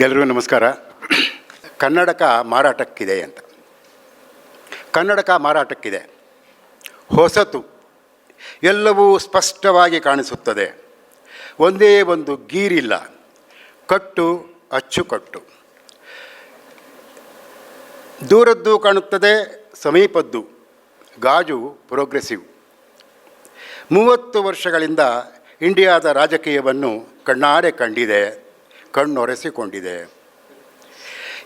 ಎಲ್ರಿಗೂ ನಮಸ್ಕಾರ. ಕನ್ನಡಕ ಮಾರಾಟಕ್ಕಿದೆ ಅಂತ. ಕನ್ನಡಕ ಮಾರಾಟಕ್ಕಿದೆ. ಹೊಸತು ಎಲ್ಲವೂ ಸ್ಪಷ್ಟವಾಗಿ ಕಾಣಿಸುತ್ತದೆ. ಒಂದೇ ಒಂದು ಗೀರಿಲ್ಲ. ಕಟ್ಟು ಅಚ್ಚುಕಟ್ಟು. ದೂರದ್ದು ಕಾಣುತ್ತದೆ, ಸಮೀಪದ್ದು. ಗಾಜು ಪ್ರೋಗ್ರೆಸಿವ್ ಮೂವತ್ತು ವರ್ಷಗಳಿಂದ ಇಂಡಿಯಾದ ರಾಜಕೀಯವನ್ನು ಕಣ್ಣಾರೆ ಕಂಡಿದೆ. ಕಣ್ಣೊರೆಸಿಕೊಂಡಿದೆ.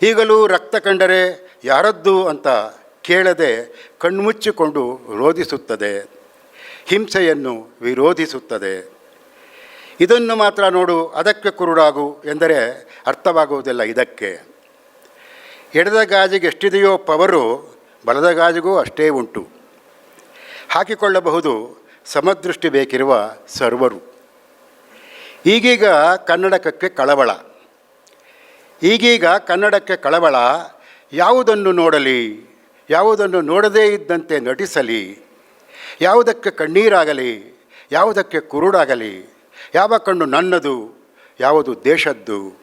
ಈಗಲೂ ರಕ್ತ ಕಂಡರೆ ಯಾರದ್ದು ಅಂತ ಕೇಳದೆ ಕಣ್ಮುಚ್ಚಿಕೊಂಡು ರೋಧಿಸುತ್ತದೆ. ಹಿಂಸೆಯನ್ನು ವಿರೋಧಿಸುತ್ತದೆ. ಇದನ್ನು ಮಾತ್ರ ನೋಡು, ಅದಕ್ಕೆ ಕುರುಡಾಗು ಎಂದರೆ ಅರ್ಥವಾಗುವುದಿಲ್ಲ ಇದಕ್ಕೆ. ಎಡದ ಗಾಜಿಗೆ ಎಷ್ಟಿದೆಯೋ ಪವರು, ಬಲದ ಗಾಜಿಗೂ ಅಷ್ಟೇ ಉಂಟು. ಹಾಕಿಕೊಳ್ಳಬಹುದು, ಸಮದೃಷ್ಟಿ ಬೇಕಿರುವ ಸರ್ವರು. ಈಗೀಗ ಕನ್ನಡಕಕ್ಕೆ ಕಳವಳ. ಈಗೀಗ ಕನ್ನಡಕ್ಕೆ ಕಳವಳ, ಯಾವುದನ್ನು ನೋಡಲಿ, ಯಾವುದನ್ನು ನೋಡದೇ ಇದ್ದಂತೆ ನಟಿಸಲಿ, ಯಾವುದಕ್ಕೆ ಕಣ್ಣೀರಾಗಲಿ, ಯಾವುದಕ್ಕೆ ಕುರುಡಾಗಲಿ, ಯಾವ ಕಣ್ಣು ನನ್ನದು, ಯಾವುದು ದೇಶದ್ದು,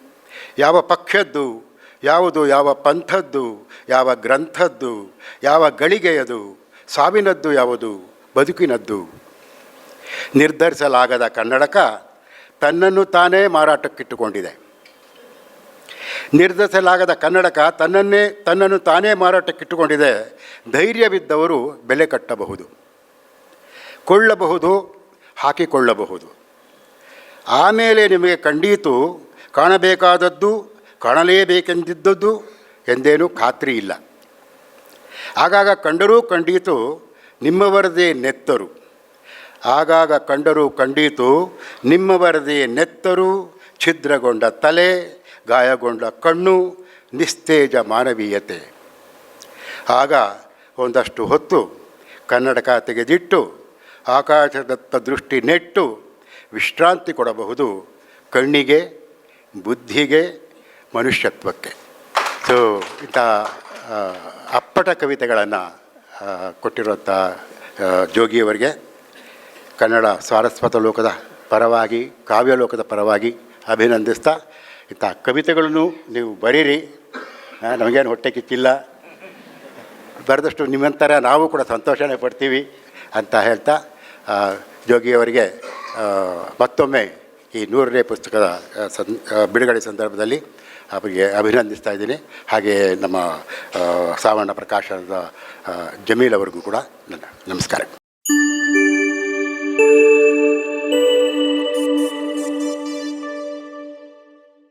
ಯಾವ ಪಕ್ಷದ್ದು, ಯಾವುದು ಯಾವ ಪಂಥದ್ದು, ಯಾವ ಗ್ರಂಥದ್ದು, ಯಾವ ಗಳಿಗೆಯದು, ಸಾವಿನದ್ದು ಯಾವುದು, ಬದುಕಿನದ್ದು. ನಿರ್ಧರಿಸಲಾಗದ ಕನ್ನಡಕ ತನ್ನನ್ನು ತಾನೇ ಮಾರಾಟಕ್ಕಿಟ್ಟುಕೊಂಡಿದೆ. ನಿರ್ಧರಿಸಲಾಗದ ಕನ್ನಡಕ ತನ್ನನ್ನೇ, ತನ್ನನ್ನು ತಾನೇ ಮಾರಾಟಕ್ಕಿಟ್ಟುಕೊಂಡಿದೆ. ಧೈರ್ಯವಿದ್ದವರು ಬೆಲೆ ಕಟ್ಟಬಹುದು. ಕೊಳ್ಳಬಹುದು, ಹಾಕಿಕೊಳ್ಳಬಹುದು. ಆಮೇಲೆ ನಿಮಗೆ ಕಂಡೀತು ಕಾಣಬೇಕಾದದ್ದು, ಕಾಣಲೇಬೇಕೆಂದಿದ್ದದ್ದು ಎಂದೇನೂ ಖಾತ್ರಿ ಇಲ್ಲ ಆಗಾಗ ಕಂಡರೂ ಕಂಡೀತು ನಿಮ್ಮವರದೇ ನೆತ್ತರು. ಆಗಾಗ ಕಂಡರೂ ಕಂಡೀತು ನಿಮ್ಮವರದೇ ನೆತ್ತರು, ಛಿದ್ರಗೊಂಡ ತಲೆ, ಗಾಯಗೊಂಡ ಕಣ್ಣು, ನಿಸ್ತೇಜ ಮಾನವೀಯತೆ. ಆಗ ಒಂದಷ್ಟು ಹೊತ್ತು ಕನ್ನಡಕ ತೆಗೆದಿಟ್ಟು, ಆಕಾಶದತ್ತ ದೃಷ್ಟಿ ನೆಟ್ಟು, ವಿಶ್ರಾಂತಿ ಕೊಡಬಹುದು ಕಣ್ಣಿಗೆ, ಬುದ್ಧಿಗೆ, ಮನುಷ್ಯತ್ವಕ್ಕೆ. ಸೊ ಇಂಥ ಅಪ್ಪಟ ಕವಿತೆಗಳನ್ನು ಕೊಟ್ಟಿರುವಂಥ ಜೋಗಿಯವರಿಗೆ ಕನ್ನಡ ಸಾರಸ್ವತ ಲೋಕದ ಪರವಾಗಿ ಕಾವ್ಯಲೋಕದ ಪರವಾಗಿ ಅಭಿನಂದಿಸ್ತಾ ಇಂಥ ಕವಿತೆಗಳನ್ನು ನೀವು ಬರೀರಿ. ನಮಗೇನು ಹೊಟ್ಟೆ ಕಿಕ್ಕಿಲ್ಲ. ಬರೆದಷ್ಟು ನಿಮ್ಮಂತರ ನಾವು ಕೂಡ ಸಂತೋಷನೇ ಪಡ್ತೀವಿ ಅಂತ ಹೇಳ್ತಾ ಜೋಗಿಯವರಿಗೆ ಮತ್ತೊಮ್ಮೆ ಈ ನೂರನೇ ಪುಸ್ತಕದ ಸನ್ ಬಿಡುಗಡೆ ಸಂದರ್ಭದಲ್ಲಿ ಅವರಿಗೆ ಅಭಿನಂದಿಸ್ತಾ ಇದ್ದೀನಿ. ಹಾಗೆಯೇ ನಮ್ಮ ಸಾವಣ್ಣ ಪ್ರಕಾಶನದ ಜಮೀಲ್ ಅವರಿಗೂ ಕೂಡ ನನ್ನ ನಮಸ್ಕಾರ.